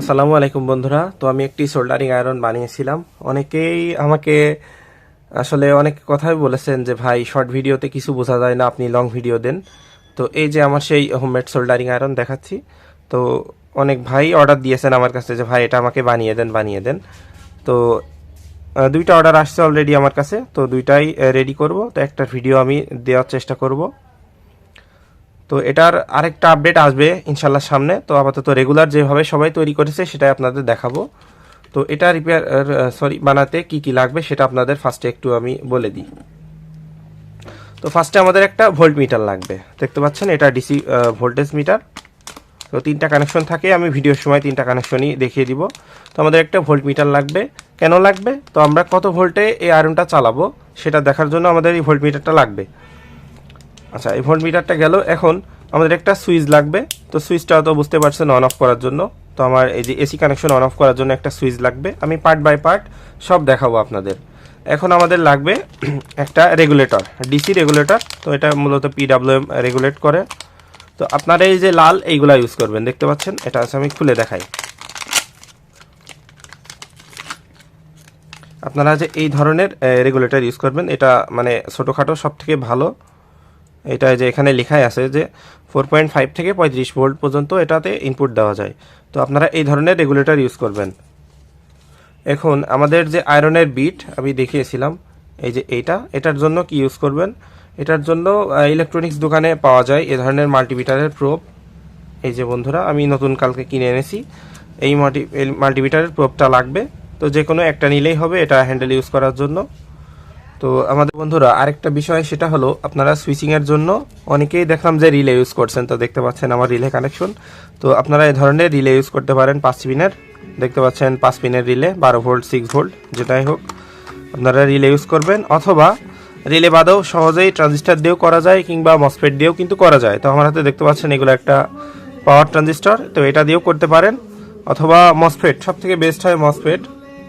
আসসালামু আলাইকুম বন্ধুরা। তো আমি একটি সোল্ডারিং আয়রন বানিয়েছিলাম। অনেকেই আমাকে আসলে অনেক কথাই বলেছেন যে, ভাই শর্ট ভিডিওতে কিছু বোঝা যায় না, আপনি লং ভিডিও দেন। তো এই যে আমার সেই হোমমেড সোল্ডারিং আয়রন দেখাচ্ছি। তো অনেক ভাই অর্ডার দিয়েছেন আমার কাছে যে, ভাই, এটা আমাকে বানিয়ে দেন বানিয়ে দেন। তো দুইটা অর্ডার আসছে অলরেডি আমার কাছে। তো দুইটাই রেডি করব। তো একটা ভিডিও আমি দেওয়ার চেষ্টা করব। তো এটার আরেকটা আপডেট আসবে ইনশাল্লাহ সামনে। তো আপাতত রেগুলার যেভাবে সবাই তৈরি করেছে সেটাই আপনাদের দেখাবো। তো এটা রিপেয়ার সরি বানাতে কি কি লাগবে সেটা আপনাদের ফার্স্টে একটু আমি বলে দিই। তো ফার্স্টে আমাদের একটা ভোল্ট মিটার লাগবে। দেখতে পাচ্ছেন, এটা ডিসি ভোল্টেজ মিটার তো তিনটা কানেকশন থাকে, আমি ভিডিওর সময় তিনটা কানেকশনই দেখিয়ে দিব। তো আমাদের একটা ভোল্ট মিটার লাগবে। কেন লাগবে? তো আমরা কত ভোল্টে এই আয়রনটা চালাবো সেটা দেখার জন্য আমাদের এই ভোল্ট মিটারটা লাগবে। আচ্ছা এই ভোল্ট মিটারটা গেল। এখন আমাদের একটা সুইচ লাগবে। তো সুইচটা তো বুঝতে পারছেন অন অফ করার জন্য। তো আমার এই যে এসি কানেকশন অন অফ করার জন্য একটা সুইচ লাগবে। আমি পার্ট বাই পার্ট সব দেখাবো আপনাদের। এখন আমাদের লাগবে একটা রেগুলেটর ডিসি রেগুলেটর তো এটা মূলত পিডাব্লিউএম রেগুলেট করে। তো আপনারা এই যে লাল, এইগুলা ইউজ করবেন, দেখতে পাচ্ছেন? এটা আছে, আমি খুলে দেখাই। আপনারা যে এই ধরনের রেগুলেটর ইউজ করবেন, এটা মানে ছোটোখাটো সব থেকে ভালো। এটা যে এখানে লেখাই আছে যে ফোর পয়েন্ট ফাইভ থেকে পঁয়ত্রিশ ভোল্ট পর্যন্ত এটাতে ইনপুট দেওয়া যায়। তো আপনারা এই ধরনের রেগুলেটর ইউজ করবেন। এখন আমাদের যে আয়রনের বিট আমি দেখিয়েছিলাম, এই যে এইটা, এটার জন্য কি ইউজ করবেন? এটার জন্য ইলেকট্রনিক্স দোকানে পাওয়া যায় এ ধরনের মাল্টিমিটারের প্রোব এই যে বন্ধুরা, আমি নতুন কালকে কিনে এনেছি। এই মাল্টি মাল্টিমিটারের প্রোবটা লাগবে। তো যে কোনো একটা নিলেই হবে এটা হ্যান্ডেল ইউজ করার জন্য। তো আমাদের বন্ধুরা, আরেকটা বিষয় সেটা হলো, আপনারা সুইচিং এর জন্য অনেকেই দেখলাম যে রিলে ইউজ করছেন। তো দেখতে পাচ্ছেন আমার রিলে কানেকশন তো আপনারা এই ধরনের রিলে ইউজ করতে পারেন পাঁচ পিনের দেখতে পাচ্ছেন পাঁচ পিনের রিলে বারো ভোল্ট সিক্স ভোল্ট যেটাই হোক। আপনারা রিলে ইউজ করবেন, অথবা রিলে বাদেও সহজেই ট্রানজিস্টার দিয়েও করা যায়, কিংবা মসফেট দিয়েও কিন্তু করা যায়। তো আমার হাতে দেখতে পাচ্ছেন এগুলো একটা পাওয়ার ট্রানজিস্টর তো এটা দিয়েও করতে পারেন। অথবা মসফেট সব থেকে বেস্ট হয় মসফেট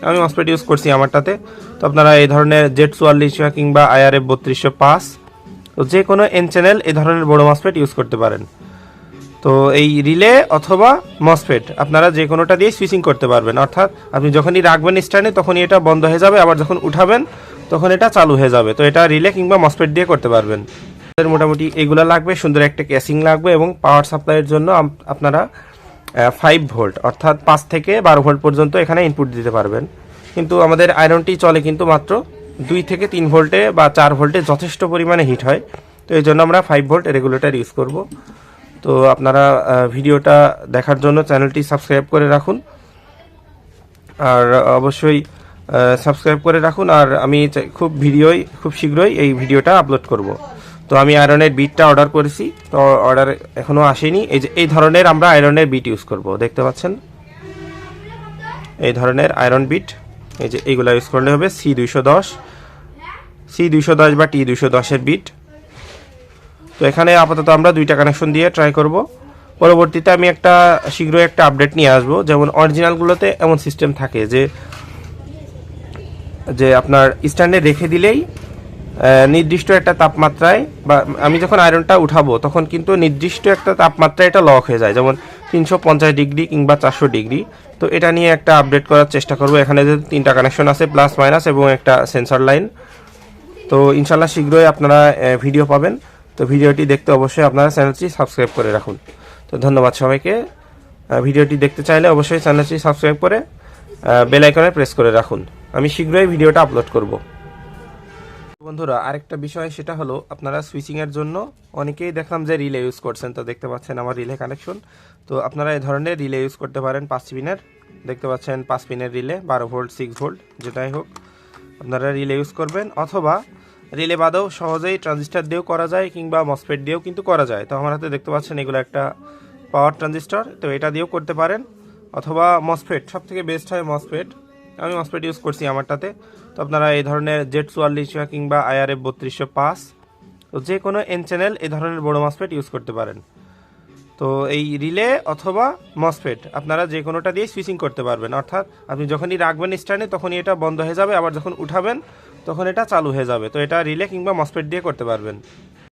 আমি মসফেট ইউজ করছি আমারটাতে। তো আপনারা এই ধরনের জেড চুয়াল্লিশ কিংবা আইআরএফ বত্রিশশো পাঁচ, তো যে কোনো এন চ্যানেল এই ধরনের বড় মসফেট ইউজ করতে পারেন। তো এই রিলে অথবা মসফেট আপনারা যে কোনোটা দিয়ে সুইচিং করতে পারবেন। অর্থাৎ আপনি যখনই রাখবেন স্ট্যান্ডে, তখনই এটা বন্ধ হয়ে যাবে। আবার যখন উঠাবেন, তখন এটা চালু হয়ে যাবে। তো এটা রিলে কিংবা মসফেট দিয়ে করতে পারবেন। মোটামুটি এগুলো লাগবে। সুন্দর একটা ক্যাসিং লাগবে এবং পাওয়ার সাপ্লাইয়ের জন্য আপনারা ফাইভ ভোল্ট অর্থাৎ পাঁচ থেকে বারো ভোল্ট পর্যন্ত এখানে ইনপুট দিতে পারবেন। কিন্তু আমাদের আয়রনটি চলে কিন্তু মাত্র দুই থেকে তিন ভোল্টে বা চার ভোল্টে যথেষ্ট পরিমাণে হিট হয়। তো এই জন্য আমরা ফাইভ ভোল্ট রেগুলেটর ইউজ করব। তো আপনারা ভিডিওটা দেখার জন্য চ্যানেলটি সাবস্ক্রাইব করে রাখুন। আর অবশ্যই সাবস্ক্রাইব করে রাখুন। আর আমি খুব ভিডিওই, খুব শীঘ্রই এই ভিডিওটা আপলোড করব। তো আমি আয়রনের বিটটা অর্ডার করেছি, তো অর্ডার এখনও আসেনি। এই যে, এই ধরনের আমরা আয়রনের বিট ইউজ করব, দেখতে পাচ্ছেন? এই ধরনের আয়রন বিট এই যে এইগুলো ইউজ করলে হবে সি দুইশো দশ সি দুইশো দশ বা টি দুইশো দশের বিট তো এখানে আপাতত আমরা দুইটা কানেকশন দিয়ে ট্রাই করব। পরবর্তীতে আমি একটা, শীঘ্রই একটা আপডেট নিয়ে আসব। যেমন অরিজিনালগুলোতে এমন সিস্টেম থাকে যে যে আপনার স্ট্যান্ডে রেখে দিলেই নির্দিষ্ট একটা তাপমাত্রায় বা আমি যখন আয়রনটা উঠাবো, তখন কিন্তু নির্দিষ্ট একটা তাপমাত্রায় এটা লক হয়ে যায়। যেমন তিনশো পঞ্চাশ ডিগ্রি কিংবা চারশো ডিগ্রি। তো এটা নিয়ে একটা আপডেট করার চেষ্টা করব। এখানে যে তিনটা কানেকশন আছে প্লাস মাইনাস এবং একটা সেন্সর লাইন তো ইনশাল্লাহ শীঘ্রই আপনারা ভিডিও পাবেন। তো ভিডিওটি দেখতে অবশ্যই আপনারা চ্যানেলটি সাবস্ক্রাইব করে রাখুন। তো ধন্যবাদ সবাইকে। ভিডিওটি দেখতে চাইলে অবশ্যই চ্যানেলটি সাবস্ক্রাইব করে বেল আইকনে প্রেস করে রাখুন। আমি শীঘ্রই ভিডিওটা আপলোড করব। বন্ধুরা, আরেকটা বিষয় সেটা হলো, আপনারা সুইচিং এর জন্য অনেকেই দেখলাম যে রিলে ইউজ করছেন। তো দেখতে পাচ্ছেন আমার রিলে কানেকশন তো আপনারা এই ধরনের রিলে ইউজ করতে পারেন পাঁচ পিনের দেখতে পাচ্ছেন পাঁচ পিনের রিলে বারো ভোল্ট সিক্স ভোল্ট যেটাই হোক। আপনারা রিলে ইউজ করবেন, অথবা রিলে বাদেও সহজেই ট্রানজিস্টার দিয়েও করা যায়, কিংবা মসফেট দিয়েও কিন্তু করা যায়। তো আমার হাতে দেখতে পাচ্ছেন এগুলো একটা পাওয়ার ট্রানজিস্টর তো এটা দিয়েও করতে পারেন। অথবা মসফেট সব থেকে বেস্ট হয় মসফেট আমি মসফেট ইউজ করছি আমারটাতে। তো আপনারা এই ধরনের জেড চুয়াল্লিশ কিংবা আইআরএফ বত্রিশশো পাঁচ, তো যে কোনো এন চ্যানেল এই ধরনের বড় মসফেট ইউজ করতে পারেন। তো এই রিলে অথবা মসফেট আপনারা যে কোনোটা দিয়ে সুইচিং করতে পারবেন। অর্থাৎ আপনি যখনই রাখবেন স্ট্যান্ডে, তখনই এটা বন্ধ হয়ে যাবে। আবার যখন উঠাবেন, তখন এটা চালু হয়ে যাবে। তো এটা রিলে কিংবা মসফেট দিয়ে করতে পারবেন।